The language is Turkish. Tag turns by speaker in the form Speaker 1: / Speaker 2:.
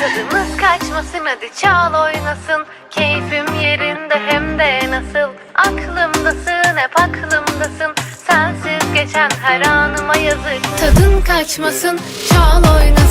Speaker 1: Tadımız kaçmasın hadi çal oynasın. Keyfim yerinde hem de nasıl? Aklımdasın hep aklımdasın. Sensiz geçen her anıma yazık. Tadın kaçmasın çal oynasın.